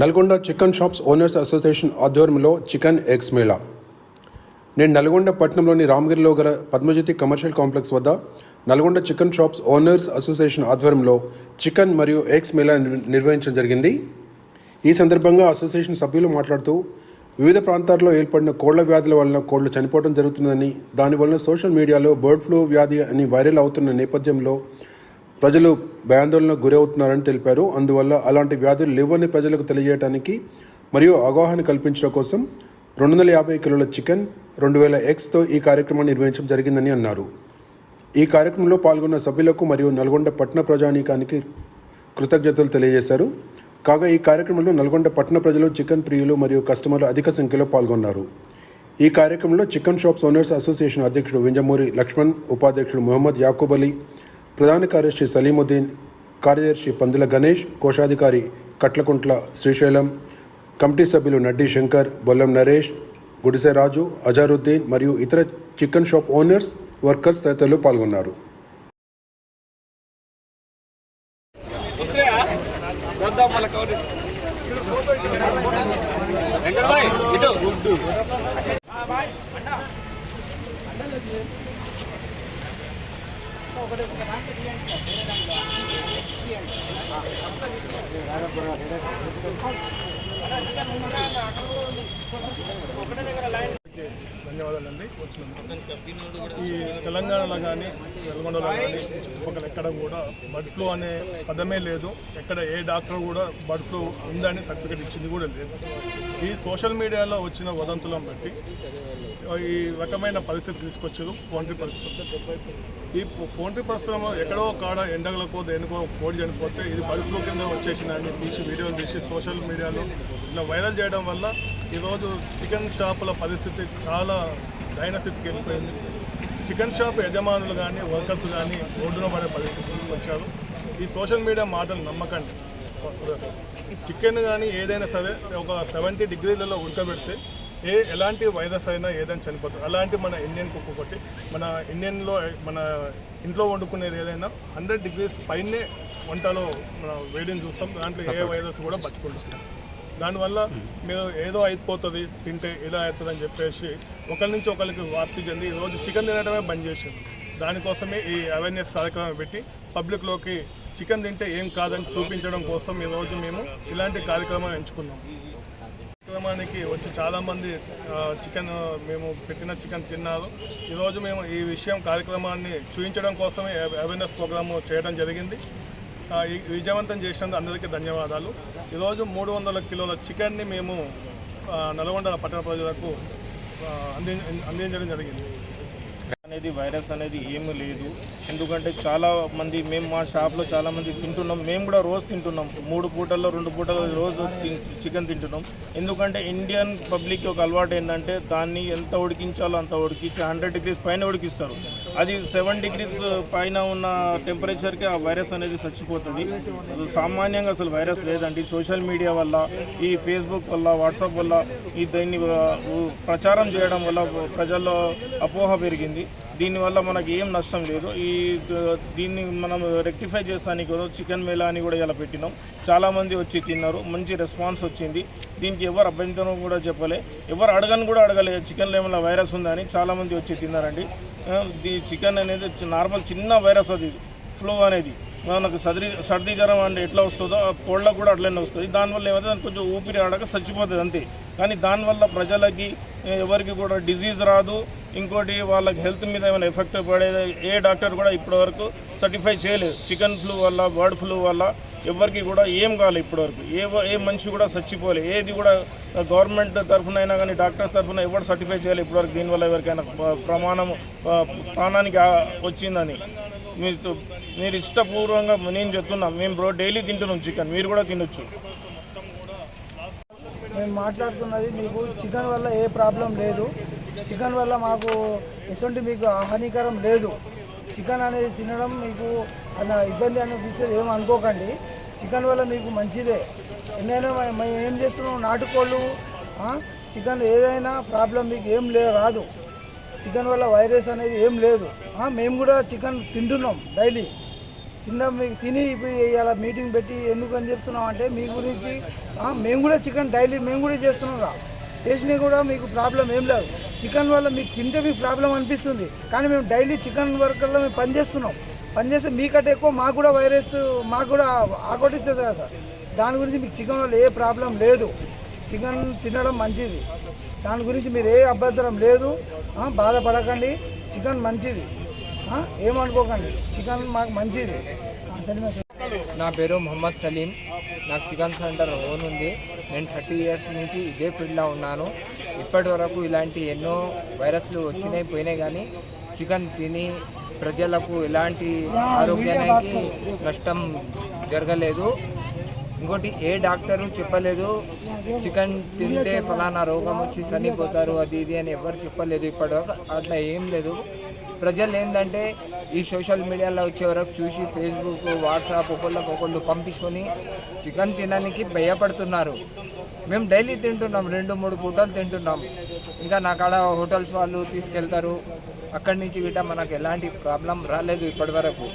Nalgonda chicken shops owners association ఆధ్వర్యంలో chicken eggs mela. నేను నల్గొండ పట్టణంలోని రామగిరిలో గల పద్మజ్యోతి కమర్షియల్ కాంప్లెక్స్ వద్ద Nalgonda chicken shops owners association ఆధ్వర్యంలో చికెన్ మరియు ఎగ్స్ మేళా నిర్వహించడం జరిగింది. ఈ సందర్భంగా అసోసియేషన్ సభ్యులు మాట్లాడుతూ వివిధ ప్రాంతాల్లో ఏర్పడిన కోళ్ళ వ్యాధుల వలన కోళ్ళు చనిపోవడం జరుగుతుందని దానివల్ల సోషల్ మీడియాలో బర్డ్ ఫ్లూ వ్యాధి అని వైరల్ అవుతున్న నేపథ్యంలో ప్రజలు భయాందోళనకు గురవుతున్నారని తెలిపారు. అందువల్ల అలాంటి వ్యాధులు లేవని ప్రజలకు తెలియజేయడానికి మరియు అవగాహన కల్పించడం కోసం రెండు వందల యాభై కిలోల చికెన్ రెండు వేల ఎగ్స్తో ఈ కార్యక్రమాన్ని నిర్వహించడం జరిగిందని అన్నారు. ఈ కార్యక్రమంలో పాల్గొన్న సభ్యులకు మరియు నల్గొండ పట్టణ ప్రజానీకానికి కృతజ్ఞతలు తెలియజేశారు. కాగా ఈ కార్యక్రమంలో నల్గొండ పట్టణ ప్రజలు చికెన్ ప్రియులు మరియు కస్టమర్లు అధిక సంఖ్యలో పాల్గొన్నారు. ఈ కార్యక్రమంలో చికెన్ షాప్స్ ఓనర్స్ అసోసియేషన్ అధ్యక్షుడు వింజమూరి లక్ష్మణ్ ఉపాధ్యక్షుడు మొహమ్మద్ యాకూబ్ అలీ ప్రధాన కార్యదర్శి సలీముద్దీన్ కార్యదర్శి పందుల గణేష్ కోశాధికారి కట్లకుంట్ల శ్రీశైలం కమిటీ సభ్యులు నడ్డి శంకర్ బొల్లం నరేష్ గుడిసె రాజు అజారుద్దీన్ మరియు ఇతర చికెన్ షాప్ ఓనర్స్ వర్కర్స్ తదితరులు పాల్గొన్నారు. చూద్దాం మళ్ళీ దగ్గర లైన్ ధన్యవాదాలండి వచ్చినందుకు. ఈ తెలంగాణలో కానీ నల్గొండలో కానీ చుట్టుపక్కల ఎక్కడ కూడా బర్డ్ ఫ్లూ అనే పదమే లేదు. ఎక్కడ ఏ డాక్టర్ కూడా బర్డ్ ఫ్లూ ఉందని సర్టిఫికేట్ ఇచ్చింది కూడా లేదు. ఈ సోషల్ మీడియాలో వచ్చిన వదంతులను బట్టి ఈ రకమైన పరిస్థితి తీసుకొచ్చారు ఫోన్ట్రీ పరిశ్రమ ఈ ఫోన్ట్రీ పరిశ్రమ ఎక్కడో కాడ ఎండగలకో దేనికో కోడి చనిపోతే ఇది బర్డ్ ఫ్లూ కింద వచ్చేసిందని తీసి వీడియోలు తీసి సోషల్ మీడియాలో ఇట్లా వైరల్ చేయడం వల్ల ఈరోజు చికెన్ షాపుల పరిస్థితి చాలా దయన స్థితికి వెళ్ళిపోయింది. చికెన్ షాప్ యజమానులు కానీ వర్కర్స్ కానీ రోడ్డున పడే పరిస్థితి తీసుకొచ్చారు. ఈ సోషల్ మీడియా మాటలు నమ్మకండి. చికెన్ కానీ ఏదైనా సరే ఒక సెవెంటీ డిగ్రీలలో ఉడకబెడితే ఏ ఎలాంటి వైరస్ అయినా ఏదైనా చనిపోతుంది. అలాంటి మన ఇండియన్ కుక్ ఒకటి మన ఇండియన్లో మన ఇంట్లో వండుకునేది ఏదైనా హండ్రెడ్ డిగ్రీస్ పైనే వంటలో మన వేడిని చూస్తాం. దాంట్లో ఏ వైరస్ కూడా బతుకుంటుంది దానివల్ల మీరు ఏదో అయిపోతుంది తింటే ఇలా అవుతుంది అని చెప్పేసి ఒకరి నుంచి ఒకరికి వ్యాప్తి చెంది ఈరోజు చికెన్ తినడమే బంద్ చేసింది దానికోసమే ఈ అవేర్నెస్ కార్యక్రమం పెట్టి పబ్లిక్లోకి చికెన్ తింటే ఏం కాదని చూపించడం కోసం ఈరోజు మేము ఇలాంటి కార్యక్రమాన్ని ఎంచుకున్నాం. కార్యక్రమానికి వచ్చి చాలామంది చికెన్ మేము పెట్టిన చికెన్ తిన్నారు. ఈరోజు మేము ఈ విషయం కార్యక్రమాన్ని చూపించడం కోసమే అవేర్నెస్ ప్రోగ్రాము చేయడం జరిగింది. విజయవంతం చేసినందుకు అందరికీ ధన్యవాదాలు. ఈరోజు మూడు వందల కిలోల చికెన్ని మేము నల్గొండ పట్టణ ప్రజలకు అంది అందించడం జరిగింది. అనేది వైరస్ అనేది ఏమీ లేదు. ఎందుకంటే చాలా మంది మేము మా షాప్లో చాలా మంది తింటున్నాం. మేము కూడా రోజు తింటున్నాం. మూడు పూటల్లో రెండు పూటల్లో రోజు తి- చికెన్ తింటున్నాం. ఎందుకంటే ఇండియన్ పబ్లిక్ ఒక అలవాటు ఏంటంటే దాన్ని ఎంత ఉడికించాలో అంత ఉడికించి హండ్రెడ్ డిగ్రీస్ పైన ఉడికిస్తారు. అది సెవెన్ డిగ్రీస్ పైన ఉన్న టెంపరేచర్కి ఆ వైరస్ అనేది చచ్చిపోతుంది. అది సామాన్యంగా అసలు వైరస్ లేదండి. సోషల్ మీడియా వల్ల ఈ ఫేస్బుక్ వల్ల వాట్సాప్ వల్ల ఈ దీన్ని ప్రచారం చేయడం వల్ల ప్రజల్లో అపోహ పెరిగింది. దీనివల్ల మనకి ఏం నష్టం లేదు. ఈ దీన్ని మనం రెక్టిఫై చేస్తానికి కూడా చికెన్ మేళా అని కూడా ఇలా పెట్టినాం. చాలామంది వచ్చి తిన్నారు. మంచి రెస్పాన్స్ వచ్చింది. దీనికి ఎవరు అభ్యంతరం కూడా చెప్పలే. ఎవరు అడగని కూడా అడగలే. చికెన్లో ఏమైనా వైరస్ ఉందని చాలామంది వచ్చి తిన్నారండి. ఈ చికెన్ అనేది నార్మల్ చిన్న వైరస్ అది. ఫ్లూ అనేది. మనకు సర్ది సర్ది జ్వరం అంటే ఎట్లా వస్తుందో ఆ కోళ్ళకు కూడా అట్లనే వస్తుంది. దానివల్ల ఏమైతే దానికి కొంచెం ఊపిరి ఆడక చచ్చిపోతుంది అంతే. కానీ దానివల్ల ప్రజలకి ఎవరికి కూడా డిజీజ్ రాదు. ఇంకోటి వాళ్ళకి హెల్త్ మీద ఏమైనా ఎఫెక్ట్ పడేది ఏ డాక్టర్ కూడా ఇప్పటివరకు సర్టిఫై చేయలేదు. చికెన్ ఫ్లూ వల్ల బర్డ్ ఫ్లూ వల్ల ఎవరికి కూడా ఏం కాలేదు ఇప్పటివరకు. ఏ ఏ మనిషి కూడా చచ్చిపోలే. ఏది కూడా గవర్నమెంట్ తరఫున అయినా కానీ డాక్టర్స్ తరఫున ఎవరు సర్టిఫై చేయలేదు ఇప్పటివరకు దీనివల్ల ఎవరికైనా ప్రమాణం ప్రాణానికి వచ్చిందని. మీరు మీరు ఇష్టపూర్వంగా నేను చెప్తున్నా మేము బ్రో డైలీ తింటున్నాం చికెన్ మీరు కూడా తినొచ్చు. మేము మాట్లాడుతున్నది మీకు చికెన్ వల్ల ఏ ప్రాబ్లం లేదు. చికెన్ వల్ల మాకు ఎటువంటి మీకు హానికరం లేదు. చికెన్ అనేది తినడం మీకు అలా ఇబ్బంది అనిపిస్తుంది ఏం అనుకోకండి. చికెన్ వల్ల మీకు మంచిదే. ఎన్నైనా మేము ఏం చేస్తున్నాం నాటుకోళ్ళు చికెన్ ఏదైనా ప్రాబ్లం మీకు ఏం లే రాదు. చికెన్ వల్ల వైరస్ అనేది ఏం లేదు. మేము కూడా చికెన్ తింటున్నాం డైలీ. తిన్న మీకు తిని ఇప్పుడు ఇలా మీటింగ్ పెట్టి ఎందుకు అని చెప్తున్నాం అంటే మీ గురించి మేము కూడా చికెన్ డైలీ మేము కూడా చేస్తున్నాం రా. చేసినా కూడా మీకు ప్రాబ్లం ఏం లేదు. చికెన్ వల్ల మీకు తింటే మీకు ప్రాబ్లం అనిపిస్తుంది. కానీ మేము డైలీ చికెన్ వర్కర్లో మేము పనిచేస్తున్నాం పనిచేస్తే మీకంటే ఎక్కువ మాకు కూడా వైరస్ మాకు కూడా ఆకోటిస్తుంది కదా సార్. దాని గురించి మీకు చికెన్ వల్ల ఏ ప్రాబ్లం లేదు. చికెన్ తినడం మంచిది. దాని గురించి మీరు ఏ అభ్యంతరం లేదు. బాధపడకండి. చికెన్ మంచిది. ఏమనుకోకండి చికెన్ మాకు మంచిది. సరే నా పేరు మొహమ్మద్ సలీం. నాకు చికెన్ సెంటర్ ఓన్ ఉంది. నేను థర్టీ ఇయర్స్ నుంచి ఇదే ఫీల్డ్లో ఉన్నాను. ఇప్పటి వరకు ఇలాంటి ఎన్నో వైరస్లు వచ్చినాయి పోయినాయి కానీ చికెన్ తిని ప్రజలకు ఎలాంటి ఆరోగ్యానికి నష్టం జరగలేదు. ఇంకోటి ఏ డాక్టరు చెప్పలేదు చికెన్ తింటే ఫలానా రోగం వచ్చి చనిపోతారు అది ఇది అని ఎవరు చెప్పలేదు ఇప్పటివరకు అట్లా ఏం లేదు. ప్రజలు ఏంటంటే ఈ సోషల్ మీడియాలో వచ్చే వరకు చూసి ఫేస్బుక్ వాట్సాప్ ఒకళ్ళకి ఒకళ్ళు పంపించుకొని చికెన్ తినడానికి భయపడుతున్నారు. మేము డైలీ తింటున్నాం రెండు మూడు పూటలు తింటున్నాం. ఇంకా నాకాడ హోటల్స్ వాళ్ళు తీసుకెళ్తారు. అక్కడి నుంచి గిట్ట మనకు ఎలాంటి ప్రాబ్లం రాలేదు ఇప్పటివరకు.